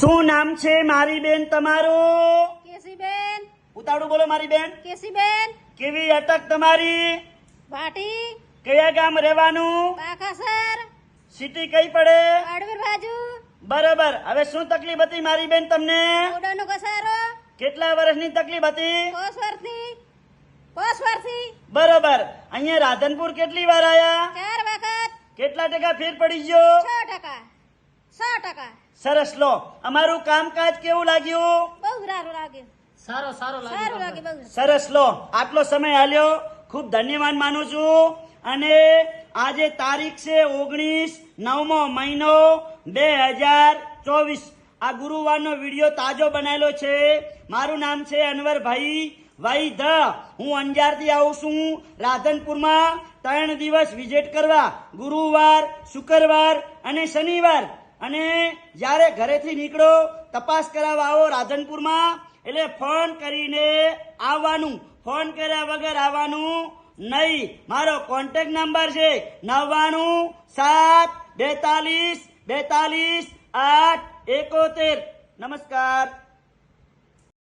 શું નામ છે મારી બેન તમારું? કેસીબેન. ઉતાવળું બોલો મારી બેન. કેસીબેન. કેવી અટક તમારી? ભાટી કયા ગામ રહેવાનું? બાકાસર. સિટી કઈ પડે? અડવીર બાજુ. બરાબર. હવે શું તકલીફ હતી મારી બેન તમને? ઓડાનો ઘસારો. કેટલા વર્ષની તકલીફ હતી? પોસ વર્ષથી પોસ વર્ષથી બરોબર. અહીંયા રાધનપુર કેટલી વાર આયા? ચાર વખત. કેટલા ટકા ફેર પડી ગયો? ટકા. ટકા. સરસ લો. અમારું કામકાજ કેવું લાગ્યું? બહુ સારું લાગ્યું. સારો સારો સારું લાગે બહુ સરસ લો. આટલો સમય હાલ્યો ખૂબ ધન્યવાદ માનું છું. અને આજે તારીખ છે ઓગણીસ નવમો મહિનો બે હજાર ચોવીસ. આ ગુરુવારનો વીડિયો તાજો બનાવેલો છે. મારું નામ છે અનવરભાઈ વાઈ ધ હું અંજારથી આવું છું. રાધનપુરમાં ત્રણ દિવસ વિઝિટ કરવા. ગુરુવાર શુક્રવાર અને શનિવાર. અને જ્યારે ઘરેથી નીકળો, તપાસ કરાવવા આવો રાધનપુરમાં એટલે ફોન કરીને આવવાનું, ફોન કર્યા વગર આવવાનું નહીં. મારો કોન્ટેક્ટ નંબર છે નવ્વાણું, સાત, બેતાલીસ બેતાલીસ, આઠ, એકોતેર. નમસ્કાર.